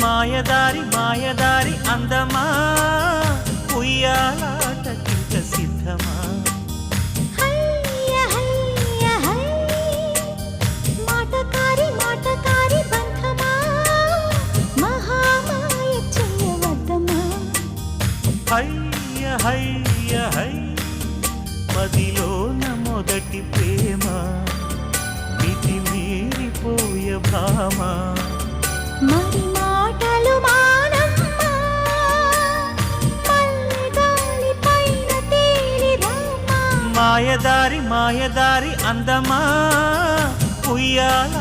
మాయదారి మాయదారి అందమా? ఉయ్యాలాటకింక సిద్ధమా? హయ్య హయ్య హై. మదిలోన మొదటి ప్రేమ. మితి మీరిపోయ భామ మాయదారి మాయదారి అందమా ఉయ్యాల